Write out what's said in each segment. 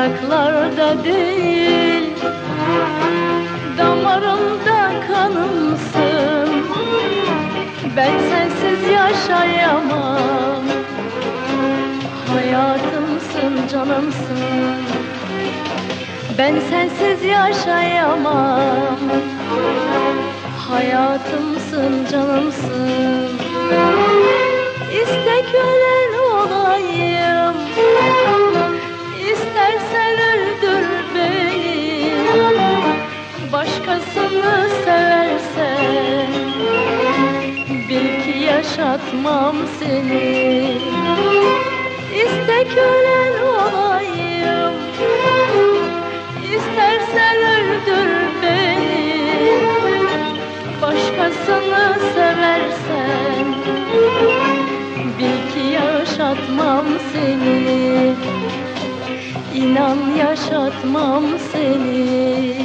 uzaklarda değil. Damarımda kanımsın. Ben sensiz yaşayamam. Hayatımsın canımsın. Ben sensiz yaşayamam. Hayatımsın canımsın. İste kölen olayım İstersen öldür beni. Başkasını seversen Bil ki yaşatmam seni. İste kölen olayım. İstersen öldür beni. Başkasını seversen İnan yaşatmam seni.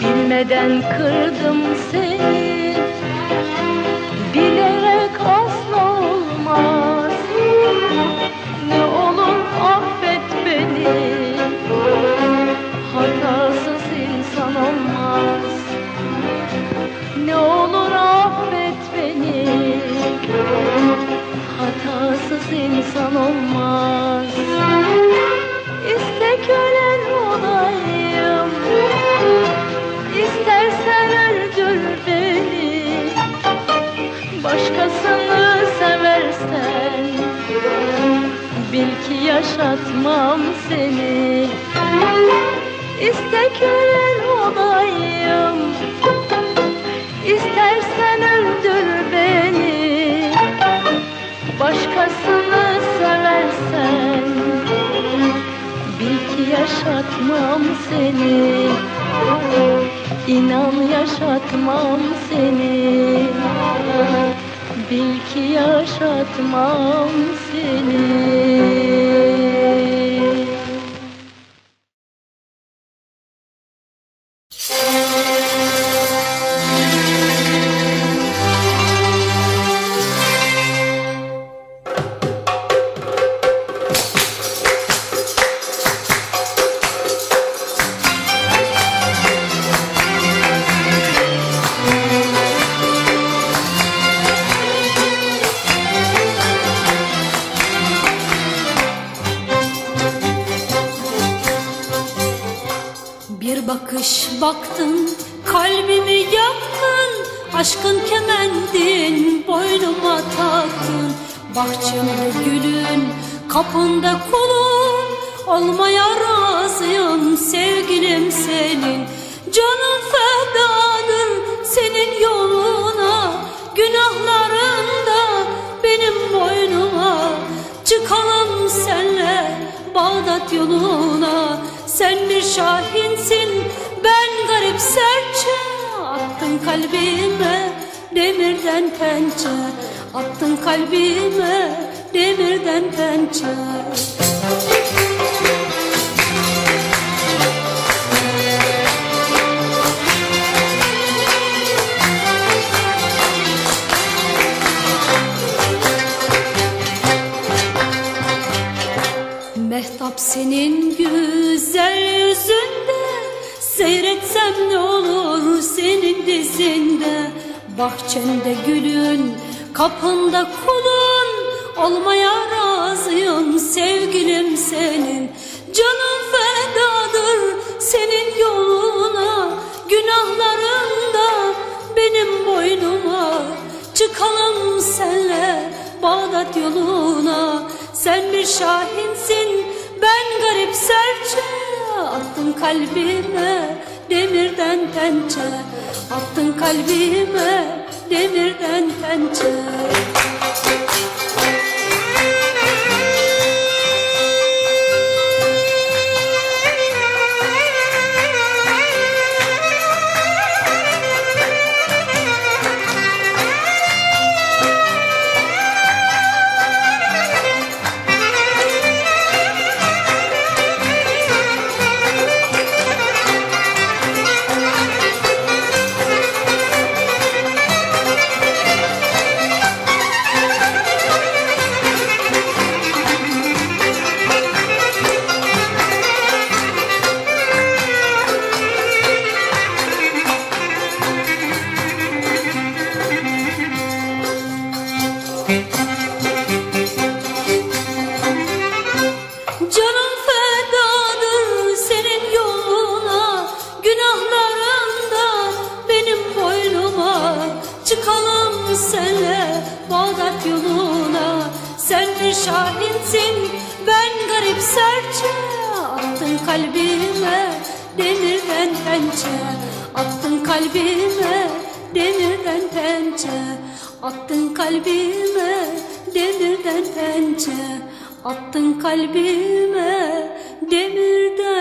Bilmeden kırdım seni İste kölen olayım. İstersen öldür beni. Başkasını seversen. Bil ki yaşatmam seni. İste kölen olayım. İstersen öldür beni. Başkasını seversen Bil ki yaşatmam seni. İnan yaşatmam seni. Bil ki yaşatmam seni bakış baktın kalbimi yaktın Aşkın kemendin boynuma taktın. Bahçemde gülün kapında kulun Olmaya razıyım sevgilim senin. Canım fedadır senin yoluna Günahlarında benim boynuma. Çıkalım senle Bağdat yoluna Sen bir şahinsin ben garip serçe. Attın kalbime demirden pençe. Attın kalbime demirden pençe Mehtap senin güzel yüzünde Seyretsem ne olur senin dizinde? Bahçende gülün kapında kulun Olmaya razıyım sevgilim senin. Canım fedadır senin yoluna Günahlarında benim boynuma. Çıkalım senle Bağdat yoluna Sen bir şahinsin ben garip serçe. Attın kalbime demirden pençe. Attın kalbime demirden pençe yoluna. Sen bir şahinsin ben garip serçe. Attın kalbime demirden pençe. Attın kalbime demirden pençe. Attın kalbime demirden pençe. Attın kalbime demirden